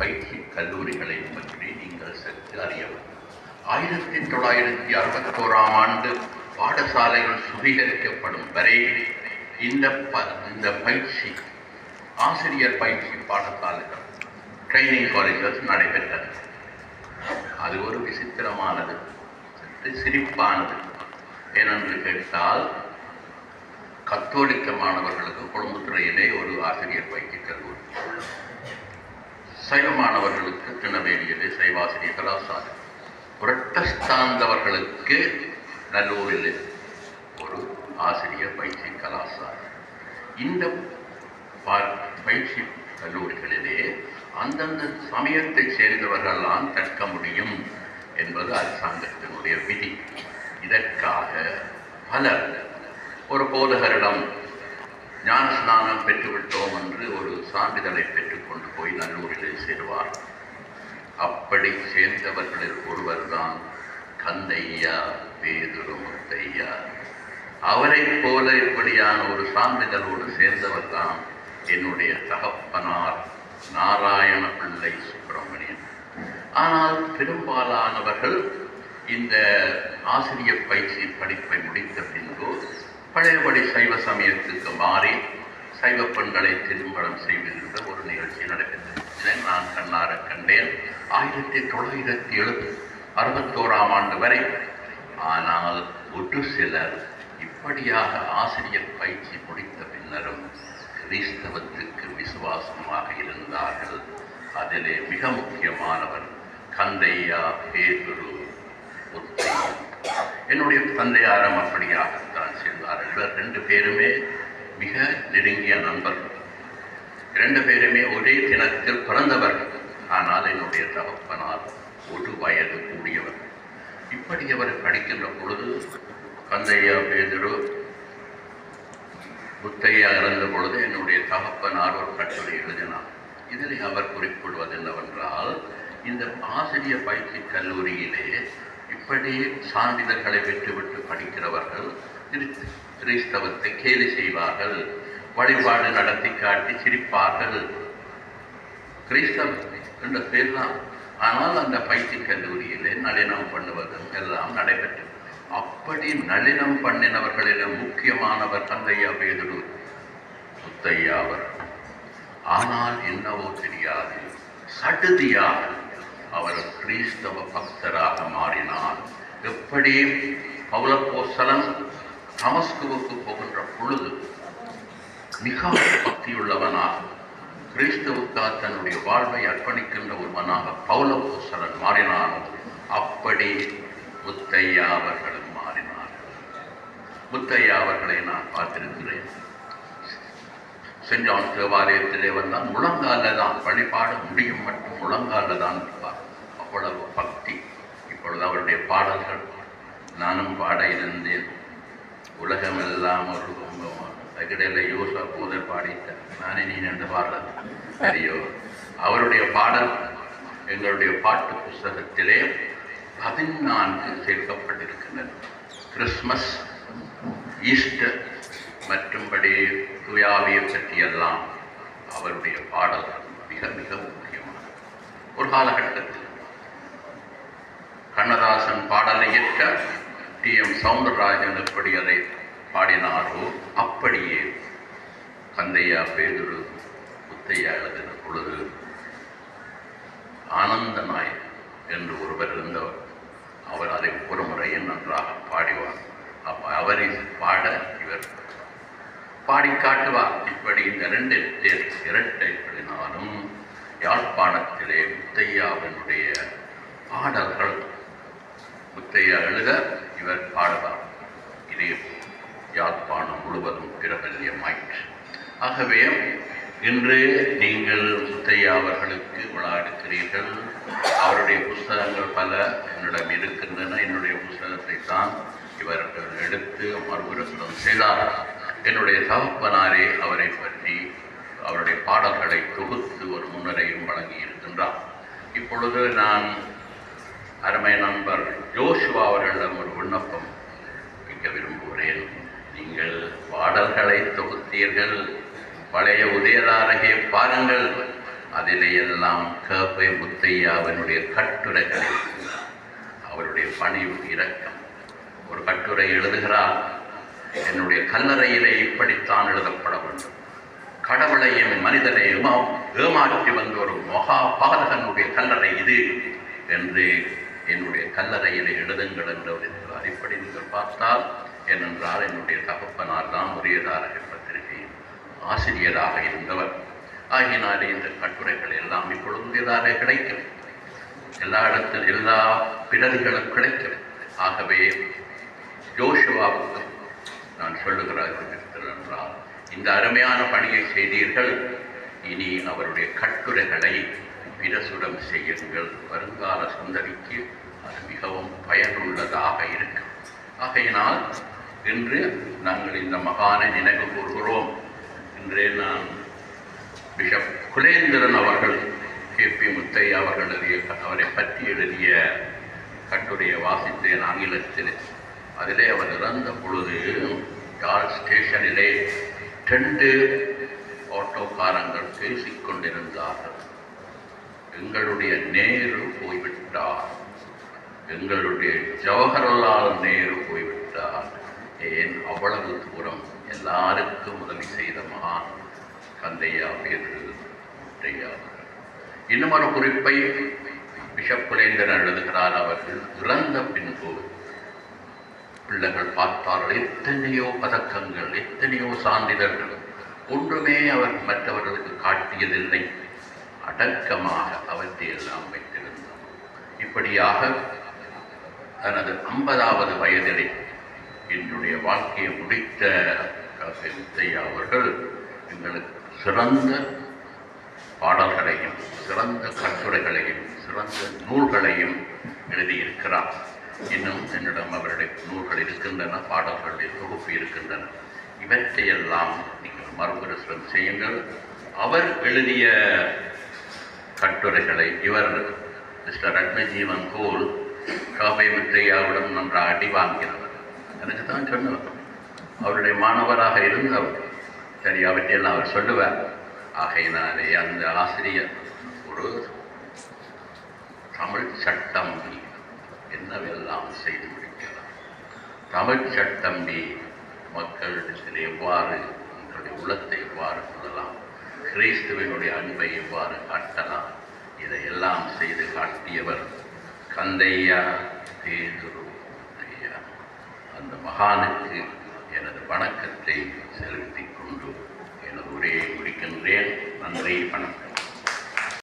பயிற்சி கல்லூரிகளை பற்றி நீங்கள் சற்று அறியவும் ஆயிரத்தி தொள்ளாயிரத்தி அறுபத்தோராம் ஆண்டு பாடசாலைகள் சுவீகரிக்கப்படும் வரை இந்த ப இந்த பயிற்சி ஆசிரியர் பயிற்சி பாடசாலைகள் ட்ரைனிங் காலேஜஸ் நடைபெற்றது. அது ஒரு விசித்திரமானது சற்று சிரிப்பானது. ஏனென்று கேட்டால் கத்தோலிக்க மாணவர்களுக்கு குடும்பத்துறையிலே ஒரு ஆசிரியர் பயிற்சி கல்லூரி. சைவ மாணவர்களுக்கு திருநெல்வேலியிலே சைவாசிரியர் கலாசாரம். புரட்டஸ்தாந்தவர்களுக்கு நல்லூரில் ஒரு ஆசிரியர் பயிற்சி கலாசாரம். இந்த பயிற்சி கல்லூரிகளிலே அந்தந்த சமயத்தைச் சேர்ந்தவர்கள்லாம் கற்க முடியும் என்பது அரசாங்கத்தினுடைய விதி. இதற்காக பலர் ஒரு போதகரிடம் ஞான ஸ்நானம் பெற்றுவிட்டோம் என்று ஒரு சான்றிதழை கொண்டு போய் நல்லூரிலே சேருவார். அப்படி சேர்ந்தவர்களில் ஒருவர்தான் கந்தையா வேதுரு முத்தையா. அவரைப் போல இப்படியான ஒரு சான்றிதழோடு சேர்ந்தவர்தான் என்னுடைய தகப்பனார் நாராயண பிள்ளை சுப்பிரமணியன். ஆனால் பெரும்பாலானவர்கள் இந்த ஆசிரியர் பயிற்சி படிப்பை முடித்த பின்பு பழையபடி சைவ சமயத்துக்கு மாறி சைவ பெண்களை திருமணம் செய்கின்ற ஒரு நிகழ்ச்சி நடக்கின்றது இதை நான் கண்ணார கண்டேன். ஆயிரத்தி தொள்ளாயிரத்தி எழுபது அறுபத்தோராம் ஆண்டு வரை. ஆனால் ஒரு சிலர் இப்படியாக ஆசிரியர் பயிற்சி முடித்த பின்னரும் கிறிஸ்தவத்துக்கு விசுவாசமாக இருந்தார்கள். அதிலே மிக முக்கியமானவர் கந்தையா பேதுரு என்னுடைய தந்தையாரம் அப்படியாகத்தான் சேர்ந்தார்கள் இவர் ரெண்டு பேருமே மிக நெருங்கிய நண்பர்கள் இரண்டு பேருமே ஒரே தினத்தில் பிறந்தவர்கள் ஆனால் என்னுடைய தகப்பனார் ஒரு வயது கூடியவர். இப்படி அவர் படிக்கின்ற பொழுது கந்தையா பேதுரு புத்தையா இறந்த பொழுது என்னுடைய தகப்பனார் ஒரு கட்டுரை எழுதினார். இதில் அவர் குறிப்பிடுவது என்னவென்றால் இந்த ஆசிரியர் பயிற்சி கல்லூரியிலே இப்படி சான்றிதழ்களை பெற்றுவிட்டு படிக்கிறவர்கள் கிறிஸ்து- கிறிஸ்தவத்தை கேலி செய்வார்கள் வழிபாடு நடத்தி காட்டி சிரிப்பார்கள். கிறிஸ்தவம் என்ற பேர்தான். ஆனால் அந்த பயிற்சி கல்லூரியிலே நளினம் பண்ணுவதும் எல்லாம் நடைபெற்றது. அப்படி நளினம் பண்ணினவர்களிடம் முக்கியமானவர் தந்தையா பேதுரு? முத்தையா அவர். ஆனால் என்னவோ தெரியாது. சடுதியாக அவர் கிறிஸ்தவ பக்தராக மாறினார் எப்படி? பௌலப்போசலம் தமஸ்குவுக்கு போகின்ற பொழுது மிகவும் பக்தியுள்ளவனாக கிறிஸ்துவுக்காக தன்னுடைய வாழ்வை அர்ப்பணிக்கின்ற ஒருவனாக பௌலப்போஸ்தலன் மாறினானோ அப்படி முத்தையா அவர்களும் மாறினார் முத்தையா அவர்களை நான் பார்த்திருக்கிறேன். சென்ட் ஜான் தேவாலயத்திலே வந்தால் முழங்கால தான் வழிபாடு முடியும் மட்டும் முழங்கால தான் இருப்பார். அவ்வளவு பக்தி. இப்பொழுது அவருடைய பாடல்கள் நானும் பாட இருந்தேன். உலகமெல்லாம் ஒரு கும்பம். தகிடல யோசா போதர் பாடிட்டார். நானே நீ என்று பாடுறது சரியோ அவருடைய பாடல் எங்களுடைய பாட்டு புஸ்தகத்திலே பதினான்கு சேர்க்கப்பட்டிருக்கின்றன. கிறிஸ்மஸ் ஈஸ்டர் மற்றும்படி துயாவியை பற்றியெல்லாம் அவருடைய பாடல் மிக மிக முக்கியமானது. ஒரு காலகட்டத்தில் கண்ணதாசன் பாடலை ஏற்ற டி எம் சவுந்தரராஜன் எப்படி அதை பாடினாரோ அப்படியே கந்தையா பேதுரு முத்தையா எழுதின பொழுது ஆனந்தநாயக் என்று ஒருவர் இருந்தவர். அவர் அதை ஒரு முறையும் நன்றாக பாடிவார். அப்போ அவரை பாட இவர் பாடி காட்டுவார். இப்படி இந்த ரெண்டு பேர் இரட்டைகளினாலும் யாழ்ப்பாணத்திலே முத்தையாவினுடைய பாடல்கள் முத்தையா எழுத இவர் பாடுவார் இதே யாழ்ப்பாணம் முழுவதும் பிரபல்யமாயிற்று. ஆகவே இன்று நீங்கள் முத்தையா அவர்களுக்கு விழா எடுக்கிறீர்கள் அவருடைய புஸ்தகங்கள் பல என்னிடம் இருக்கின்றன. என்னுடைய புஸ்தகத்தை தான் இவர்கள் எடுத்து மறுபுறம் செய்தார். என்னுடைய தகப்பனாரே அவரை பற்றி அவருடைய பாடல்களை தொகுத்து ஒரு முன்னரையும் வழங்கி இருக்கின்றார் இப்பொழுது நான் அருமை நண்பர் ஜோஷுவா அவர்களிடம் ஒரு விண்ணப்பம் வைக்க விரும்புகிறேன். நீங்கள் பாடல்களை தொகுத்தீர்கள். பழைய உதயதாரகை பாருங்கள். அதிலே எல்லாம் கேப்பை முத்தையாவினுடைய கட்டுரைகளை அவருடைய பணிவு இரக்கம். ஒரு கட்டுரை எழுதுகிறார் என்னுடைய கல்லறையிலே இப்படித்தான் எழுதப்பட வேண்டும். கடவுளையும் மனிதனையும் ஏமாற்றி வந்த ஒரு மகா பாதகனுடைய கல்லறை இது என்று என்னுடைய கல்லறையில் எழுதுங்கள் என்று இருக்கிறார் இப்படி நீங்கள் பார்த்தால் ஏனென்றால் என்னுடைய தகப்பனார் தான் உரியதாரக பத்திரிகையின் ஆசிரியராக இருந்தவர். ஆகினாலே இந்த கட்டுரைகள் எல்லாம் இப்பொழுது கிடைக்கும் எல்லா இடத்தில் எல்லா பிறர்களும் கிடைக்கும் ஆகவே ஜோஷுவாவுக்கு நான் சொல்லுகிறார் என்றால் இந்த அருமையான பணியை செய்தீர்கள். இனி அவருடைய கட்டுரைகளை செய்யுங்கள். வருங்கால சந்ததிக்கு அது மிகவும் பயனுள்ளதாக இருக்கும். ஆகையினால் இன்று நாங்கள் இந்த மகானை நினைவு கூறுகிறோம் இன்றே நான் பிஷப் குலேந்திரன் அவர்கள் கே. பி. முத்தையா அவர்கள் எழுதிய அவரை பற்றி எழுதிய கட்டுரையை வாசித்தேன் ஆங்கிலத்தில். அதிலே அவர் இறந்த பொழுது யாழ் ஸ்டேஷனிலே ரெண்டு ஆட்டோக்காரங்கள் பேசிக்கொண்டிருந்தார்கள். எங்களுடைய நேரு போய்விட்டார். எங்களுடைய ஜவஹர்லால் நேரு போய்விட்டார். ஏன்? அவ்வளவு தூரம் எல்லாருக்கும் உதவி செய்த மகான் கந்தையா பேரு முத்தையா இன்னும் ஒரு குறிப்பை பிஷப் குலேந்திரன் எழுதுகிறார். அவர்கள் இறந்த பின்பு பிள்ளைகள் பார்த்தார்கள். எத்தனையோ பதக்கங்கள் எத்தனையோ சான்றிதழ்கள். ஒன்றுமே அவர் மற்றவர்களுக்கு காட்டியதில்லை. அடக்கமாக அவற்றையெல்லாம் வைத்திருந்தார் இப்படியாக தனது ஐம்பதாவது வயதிலே என்னுடைய வாழ்க்கையை முடித்த கவிதை முத்தையா அவர்கள் எங்களுக்கு சிறந்த பாடல்களையும் சிறந்த கட்டுரைகளையும் சிறந்த நூல்களையும் எழுதியிருக்கிறார். இன்னும் என்னிடம் அவருடைய நூல்கள் இருக்கின்றன பாடல்களுடைய தொகுப்பு இருக்கின்றன. இவற்றையெல்லாம் நீங்கள் மறுபரிசனம் செய்யுங்கள். அவர் எழுதிய கட்டுரைகளை இவர் மிஸ்டர் ரத்னஜீவன் கோல் காபை முத்தையாவிடம் நன்றாக அடி வாங்கினவர் எனக்கு தான் சொன்னவர். அவருடைய மாணவராக இருந்தவர். சரி அவற்றையெல்லாம் அவர் சொல்லுவார். ஆகையினாலே அந்த ஆசிரியர் ஒரு தமிழ் சட்டம் என்னவெல்லாம் செய்து முடிக்கலாம் தமிழ் சட்டம்பி மக்களிடத்தில் எவ்வாறு உங்களுடைய உள்ளத்தை எவ்வாறு கொள்ளலாம்? கிறிஸ்துவனுடைய அன்பை எவ்வாறு காட்டலாம்? எல்லாம் செய்து காட்டியவர் கந்தையா பேதுரு ஐயா அந்த மகானுக்கு எனது வணக்கத்தை செலுத்திக் கொண்டு எனது உரையை முடிக்கின்றேன். நன்றி வணக்கம்.